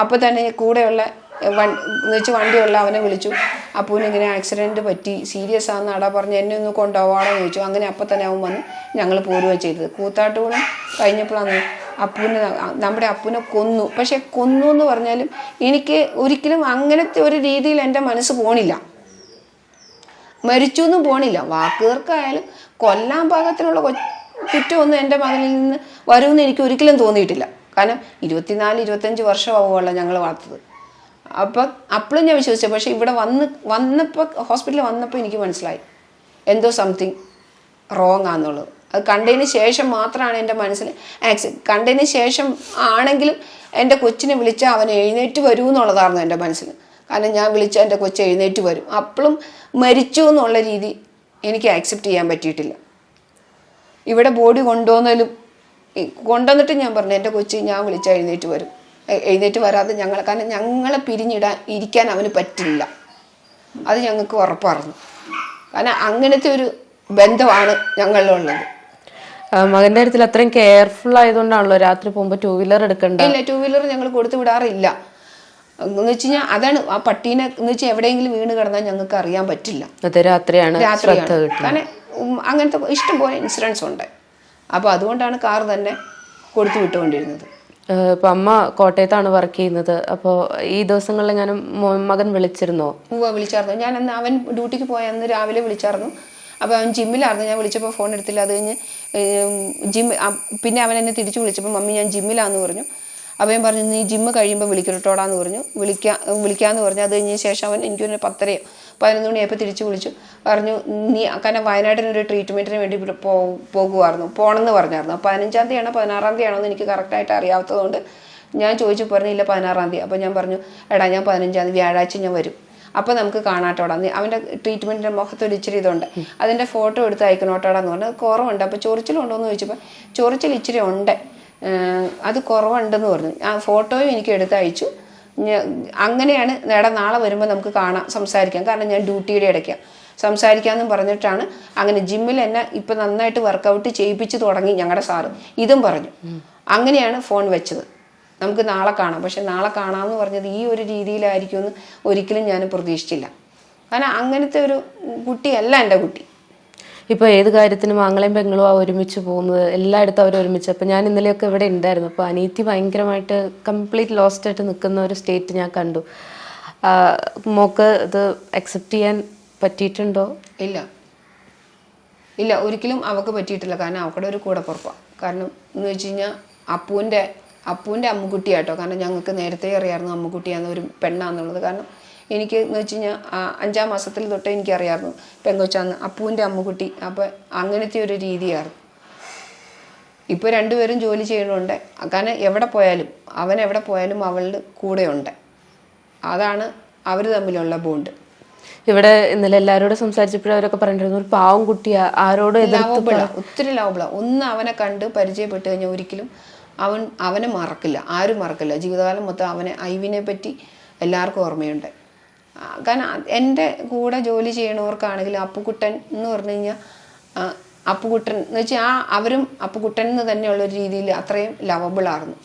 അപ്പോൾ തന്നെ കൂടെയുള്ള വൺ എന്ന് വെച്ച് വണ്ടിയുള്ള അവനെ വിളിച്ചു. അപ്പൂന് ഇങ്ങനെ ആക്സിഡന്റ് പറ്റി സീരിയസ് ആണെന്ന് അട പറഞ്ഞ് എന്നെ ഒന്ന് കൊണ്ടുപോവാടോ ചോദിച്ചു. അങ്ങനെ അപ്പം തന്നെ അവൻ വന്ന് ഞങ്ങൾ പോരുക ചെയ്തത്. കൂത്താട്ടുകൂടം കഴിഞ്ഞപ്പോഴാണ് അപ്പൂനെ നമ്മുടെ അപ്പൂനെ കൊന്നു. പക്ഷെ കൊന്നു എന്ന് പറഞ്ഞാലും എനിക്ക് ഒരിക്കലും അങ്ങനത്തെ ഒരു രീതിയിൽ എന്റെ മനസ്സ് പോണില്ല. മരിച്ചു എന്നും പോണില്ല. വാക്കുകൾക്കായാലും കൊല്ലാൻ പാകത്തിനുള്ള കുറ്റമൊന്നും എന്റെ മകനിൽ നിന്ന് വരുമെന്ന് എനിക്ക് ഒരിക്കലും തോന്നിയിട്ടില്ല. കാരണം ഇരുപത്തിനാല് ഇരുപത്തഞ്ച് വർഷമാവുമല്ലോ ഞങ്ങൾ വളർത്തത്. അപ്പം അപ്പോഴും ഞാൻ വിശ്വസിച്ചു. പക്ഷേ ഇവിടെ വന്ന് വന്നപ്പോൾ ഹോസ്പിറ്റലിൽ വന്നപ്പോൾ എനിക്ക് മനസ്സിലായി. എന്തോ സംതിങ് റോങ് ആണെന്നുള്ളത് അത് കണ്ടതിന് ശേഷം മാത്രമാണ് എന്റെ മനസ്സിൽ ആക്സിഡൻ കണ്ടതിന് ശേഷം ആണെങ്കിലും എന്റെ കൊച്ചിനെ വിളിച്ചാൽ അവൻ എഴുന്നേറ്റ് വരൂ എന്നുള്ളതായിരുന്നു എന്റെ മനസ്സിൽ. കാരണം ഞാൻ വിളിച്ച എന്റെ കൊച്ച് എഴുന്നേറ്റ് വരും. അപ്പോഴും മരിച്ചു എന്നുള്ള രീതി എനിക്ക് ആക്സെപ്റ്റ് ചെയ്യാൻ പറ്റിയിട്ടില്ല. ഇവിടെ ബോഡി കൊണ്ടുവന്നാലും ഈ കൊണ്ടുവന്നിട്ട് ഞാൻ പറഞ്ഞു എന്റെ കൊച്ചി ഞാൻ വിളിച്ച് എഴുന്നേറ്റ് വരും. എഴുന്നേറ്റ് വരാതെ ഞങ്ങൾ കാരണം ഞങ്ങളെ പിരിഞ്ഞിടാൻ ഇരിക്കാൻ അവന് പറ്റില്ല. അത് ഞങ്ങൾക്ക് ഉറപ്പായിരുന്നു കാരണം അങ്ങനത്തെ ഒരു ബന്ധമാണ് ഞങ്ങളിലുള്ളത്. മകന്റെ കാര്യത്തിൽ അത്രയും കെയർഫുൾ ആയതുകൊണ്ടാണല്ലോ രാത്രി പോകുമ്പോൾ ടൂ വീലർ എടുക്കണ്ട? ഇല്ല ടൂ വീലർ ഞങ്ങൾ കൊടുത്തു വിടാറില്ല. എന്ന് വെച്ച് കഴിഞ്ഞാൽ അതാണ് ആ പട്ടീനെ എന്ന് വെച്ചാൽ എവിടെയെങ്കിലും വീണ് കിടന്നാൽ ഞങ്ങൾക്ക് അറിയാൻ പറ്റില്ല. അതെ രാത്രിയാണ് രാത്രി കാരണം അങ്ങനത്തെ ഇഷ്ടം പോലെ ഇൻസിഡൻസ് ഉണ്ട്. അപ്പോൾ അതുകൊണ്ടാണ് കാർ തന്നെ കൊടുത്തു വിട്ടുകൊണ്ടിരുന്നത്. ഇപ്പം അമ്മ കോട്ടയത്താണ് വർക്ക് ചെയ്യുന്നത്. അപ്പോൾ ഈ ദിവസങ്ങളിൽ ഞാൻ മകൻ വിളിച്ചിരുന്നോ? ഉവ്വ വിളിച്ചായിരുന്നു ഞാൻ അന്ന് അവൻ ഡ്യൂട്ടിക്ക് പോയ അന്ന് രാവിലെ വിളിച്ചായിരുന്നു അപ്പോൾ അവൻ ജിമ്മിലായിരുന്നു ഞാൻ വിളിച്ചപ്പോൾ ഫോൺ എടുത്തില്ല. അത് കഴിഞ്ഞ് ജിം പിന്നെ അവൻ എന്നെ തിരിച്ചു വിളിച്ചപ്പോൾ മമ്മി ഞാൻ ജിമ്മിലാന്ന് പറഞ്ഞു. അവൻ പറഞ്ഞു നീ ജിമ്മ് കഴിയുമ്പോൾ വിളിക്കട്ടോടാന്ന് പറഞ്ഞു. വിളിക്കാ വിളിക്കാമെന്ന് പറഞ്ഞു. അത് കഴിഞ്ഞ ശേഷം അവൻ എനിക്കൊരു പത്തരയോ പതിനൊന്ന് മണിയായപ്പോൾ തിരിച്ചു വിളിച്ചു. പറഞ്ഞു നീ കാരണം വയനാട്ടിനൊരു ട്രീറ്റ്മെന്റിന് വേണ്ടി പോകുമായിരുന്നു പോകണമെന്ന് പറഞ്ഞായിരുന്നു. പതിനഞ്ചാം തീയതിയാണോ പതിനാറാം തീയതിയാണോ എന്ന് എനിക്ക് കറക്റ്റായിട്ട് അറിയാത്തതുകൊണ്ട് ഞാൻ ചോദിച്ചു പറഞ്ഞില്ല പതിനാറാം തീയതി. അപ്പോൾ ഞാൻ പറഞ്ഞു എടാ ഞാൻ പതിനഞ്ചാം തീയതി വ്യാഴാഴ്ച ഞാൻ വരും. അപ്പോൾ നമുക്ക് കാണാട്ടോടാ അവന്റെ ട്രീറ്റ്മെന്റിന്റെ മുഖത്തൊരു ഇച്ചിരി ഇതുണ്ട്. അതിന്റെ ഫോട്ടോ എടുത്ത് അയക്കണോട്ടോടാന്ന് അത് കുറവുണ്ട്. അപ്പോൾ ചൊറിച്ചിലുണ്ടോ എന്ന് ചോദിച്ചപ്പോൾ ചൊറിച്ചിൽ ഇച്ചിരി ഉണ്ട്. അത് കുറവുണ്ടെന്ന് പറഞ്ഞു. ആ ഫോട്ടോയും എനിക്ക് എടുത്ത് അയച്ചു. അങ്ങനെയാണ് നേടാ നാളെ വരുമ്പോൾ നമുക്ക് കാണാം സംസാരിക്കാം. കാരണം ഞാൻ ഡ്യൂട്ടിയുടെ ഇടയ്ക്കാണ് സംസാരിക്കാമെന്നും പറഞ്ഞിട്ടാണ് അങ്ങനെ ജിമ്മിൽ എന്നെ ഇപ്പം നന്നായിട്ട് വർക്കൗട്ട് ചെയ്യിപ്പിച്ച് തുടങ്ങി ഞങ്ങളുടെ സാറ്. ഇതും പറഞ്ഞു. അങ്ങനെയാണ് ഫോൺ വെച്ചത്. നമുക്ക് നാളെ കാണാം. പക്ഷെ നാളെ കാണാമെന്ന് പറഞ്ഞത് ഈ ഒരു രീതിയിലായിരിക്കുമെന്ന് ഒരിക്കലും ഞാൻ പ്രതീക്ഷിച്ചില്ല. കാരണം അങ്ങനത്തെ ഒരു കുട്ടിയല്ല എന്റെ കുട്ടി. ഇപ്പോൾ ഏത് കാര്യത്തിനും ആങ്ങളെയും പെങ്ങളും ആ ഒരുമിച്ച് പോകുന്നത് എല്ലായിടത്തും അവർ ഒരുമിച്ച്. അപ്പോൾ ഞാൻ ഇന്നലെയൊക്കെ ഇവിടെ ഉണ്ടായിരുന്നു. അപ്പോൾ അനീതി ഭയങ്കരമായിട്ട് കംപ്ലീറ്റ് ലോസ്റ്റ് ആയിട്ട് നിൽക്കുന്ന ഒരു സ്റ്റേറ്റ് ഞാൻ കണ്ടു. മോക്ക് ഇത് അക്സെപ്റ്റ് ചെയ്യാൻ പറ്റിയിട്ടുണ്ടോ? ഇല്ല. ഇല്ല ഒരിക്കലും അവൾക്ക് പറ്റിയിട്ടില്ല. കാരണം അവക്കടെ ഒരു കൂടെ പുറപ്പാണ് കാരണം എന്ന് വെച്ച് കഴിഞ്ഞാൽ അപ്പൂന്റെ അപ്പൂന്റെ അമ്മുക്കുട്ടിയാട്ടോ. കാരണം ഞങ്ങൾക്ക് നേരത്തെ അറിയാമായിരുന്നു അമ്മുക്കുട്ടിയാന്ന് ഒരു പെണ്ണാന്നുള്ളത്. കാരണം എനിക്ക് എന്ന് വെച്ച് കഴിഞ്ഞാൽ അഞ്ചാം മാസത്തിൽ തൊട്ടേ എനിക്കറിയാമായിരുന്നു പെങ്കൊച്ചാന്ന്. അപ്പൂവിന്റെ അമ്മുക്കുട്ടി. അപ്പോൾ അങ്ങനത്തെ ഒരു രീതിയായിരുന്നു. ഇപ്പോൾ രണ്ടുപേരും ജോലി ചെയ്യണുണ്ട് കാരണം എവിടെ പോയാലും അവൻ എവിടെ പോയാലും അവളുടെ കൂടെയുണ്ട്. അതാണ് അവർ തമ്മിലുള്ള ബോണ്ട് ഇവിടെ ഇന്നലെ എല്ലാവരോടും സംസാരിച്ചപ്പോഴും അവരൊക്കെ പറഞ്ഞിരുന്നു ഒരു പാവം കുട്ടിയാ ആരോടും ലവബിളാ ഒത്തിരി ലവബിളാ ഒന്ന് അവനെ കണ്ട് പരിചയപ്പെട്ട് കഴിഞ്ഞാൽ ഒരിക്കലും അവൻ അവനെ മറക്കില്ല. ആരും മറക്കില്ല. ജീവിതകാലം മൊത്തം അവനെ ഐവിനെ പറ്റി എല്ലാവർക്കും ഓർമ്മയുണ്ട്. കാരണം എന്റെ കൂടെ ജോലി ചെയ്യണവർക്കാണെങ്കിലും അപ്പുക്കുട്ടൻ എന്ന് പറഞ്ഞു കഴിഞ്ഞാൽ അപ്പുകുട്ടൻ എന്ന് വെച്ചാൽ ആ അവരും അപ്പുകുട്ടൻ എന്ന് തന്നെയുള്ള രീതിയിൽ അത്രയും ലവബിളായിരുന്നു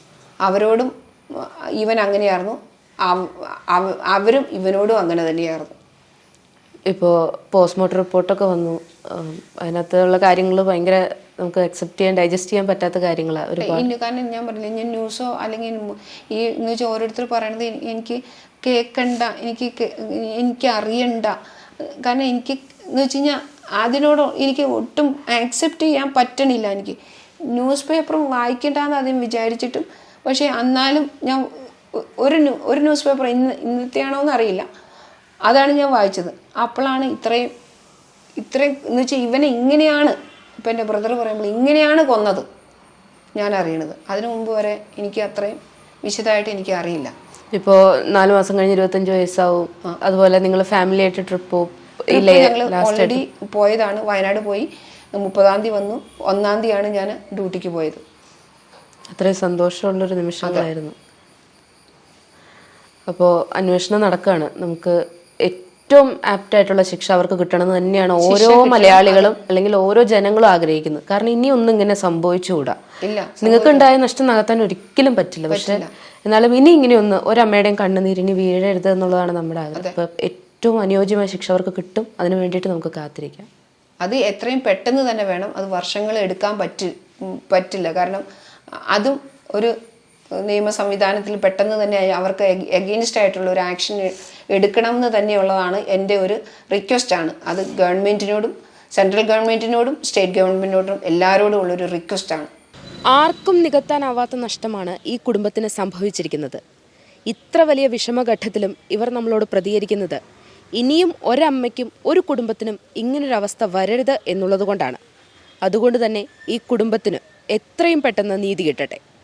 അവരോടും ഇവൻ അങ്ങനെയായിരുന്നു. അവ- അവ- അവരും ഇവനോടും അങ്ങനെ തന്നെയായിരുന്നു. ഇപ്പോൾ പോസ്റ്റ്മോർട്ടം റിപ്പോർട്ടൊക്കെ വന്നു. അതിനകത്തുള്ള കാര്യങ്ങൾ ഭയങ്കര നമുക്ക് അക്സെപ്റ്റ് ചെയ്യാൻ ഡൈജസ്റ്റ് ചെയ്യാൻ പറ്റാത്ത കാര്യങ്ങളാണ് കാരണം ഞാൻ പറഞ്ഞില്ല ഞാൻ ന്യൂസോ അല്ലെങ്കിൽ ഈ ന്യൂസ് ഓരോരുത്തർ പറയണത് എനിക്ക് കേൾക്കണ്ട എനിക്ക് എനിക്ക് അറിയണ്ട. കാരണം എനിക്ക് എന്ന് വെച്ച് കഴിഞ്ഞാൽ അതിനോട് എനിക്ക് ഒട്ടും ആക്സെപ്റ്റ് ചെയ്യാൻ പറ്റണില്ല എനിക്ക്. ന്യൂസ് പേപ്പറും വായിക്കണ്ടെന്ന് ആദ്യം വിചാരിച്ചിട്ടും പക്ഷേ എന്നാലും ഞാൻ ഒരു ഒരു ന്യൂസ് പേപ്പർ ഇന്ന് ഇന്നത്തെയാണോ എന്ന് അറിയില്ല. അതാണ് ഞാൻ വായിച്ചത്. അപ്പോഴാണ് ഇത്രയും ഇത്രയും എന്ന് വെച്ചാൽ ഇവനെ ഇങ്ങനെയാണ് ഇപ്പം എന്റെ ബ്രദർ പറയുമ്പോൾ ഇങ്ങനെയാണ് കൊന്നത് ഞാൻ അറിയണത്. അതിനു മുമ്പ് വരെ എനിക്ക് അത്രയും വിശദമായിട്ട് എനിക്ക് അറിയില്ല. ഇപ്പോൾ നാല് മാസം കഴിഞ്ഞ് ഇരുപത്തഞ്ച് വയസ്സാവും. അതുപോലെ നിങ്ങൾ ഫാമിലി ആയിട്ട് ട്രിപ്പ് പോകും ഞങ്ങൾ ഓൾറെഡി പോയതാണ്. വയനാട് പോയി. മുപ്പതാം തീയതി വന്നു. ഒന്നാം തീയതിയാണ് ഞാൻ ഡ്യൂട്ടിക്ക് പോയത്. അത്രയും സന്തോഷമുള്ളൊരു നിമിഷങ്ങളായിരുന്നു. അപ്പോൾ അന്വേഷണം നടക്കുകയാണ് നമുക്ക് ഏറ്റവും ആപ്റ്റ് ആയിട്ടുള്ള ശിക്ഷ അവർക്ക് കിട്ടണമെന്ന് തന്നെയാണ് ഓരോ മലയാളികളും അല്ലെങ്കിൽ ഓരോ ജനങ്ങളും ആഗ്രഹിക്കുന്നത്. കാരണം ഇനി ഒന്നും ഇങ്ങനെ സംഭവിച്ചുകൂടാ. ഇല്ല നിങ്ങൾക്ക് ഉണ്ടായ നഷ്ടം നകത്താൻ ഒരിക്കലും പറ്റില്ല. പക്ഷെ എന്നാലും ഇനി ഇങ്ങനെയൊന്ന് ഒരമ്മയുടെയും കണ്ണുനീരിനി വീഴരുത് എന്നുള്ളതാണ് നമ്മുടെ ആഗ്രഹം. അപ്പൊ ഏറ്റവും അനുയോജ്യമായ ശിക്ഷ അവർക്ക് കിട്ടും. അതിനു വേണ്ടിയിട്ട് നമുക്ക് കാത്തിരിക്കാം. അത് എത്രയും പെട്ടെന്ന് തന്നെ വേണം. അത് വർഷങ്ങൾ എടുക്കാൻ പറ്റി പറ്റില്ല. കാരണം അതും ഒരു നിയമ സംവിധാനത്തിൽ പെട്ടെന്ന് തന്നെ അവർക്ക് എഗെയിൻസ്റ്റ് ആയിട്ടുള്ള ഒരു ആക്ഷൻ എടുക്കണം എന്ന് തന്നെയുള്ളതാണ് എന്റെ ഒരു റിക്വസ്റ്റാണ് അത് ഗവൺമെന്റിനോടും സെൻട്രൽ ഗവൺമെന്റിനോടും സ്റ്റേറ്റ് ഗവൺമെന്റിനോടും എല്ലാവരോടും ഉള്ളൊരു റിക്വസ്റ്റാണ് ആർക്കും നികത്താനാവാത്ത നഷ്ടമാണ് ഈ കുടുംബത്തിന് സംഭവിച്ചിരിക്കുന്നത്. ഇത്ര വലിയ വിഷമഘട്ടത്തിലും ഇവർ നമ്മളോട് പ്രതികരിക്കുന്നത്. ഇനിയും ഒരമ്മയ്ക്കും ഒരു കുടുംബത്തിനും ഇങ്ങനൊരവസ്ഥ വരരുത് എന്നുള്ളത് കൊണ്ടാണ്. അതുകൊണ്ട് തന്നെ ഈ കുടുംബത്തിന് എത്രയും പെട്ടെന്ന് നീതി കിട്ടട്ടെ.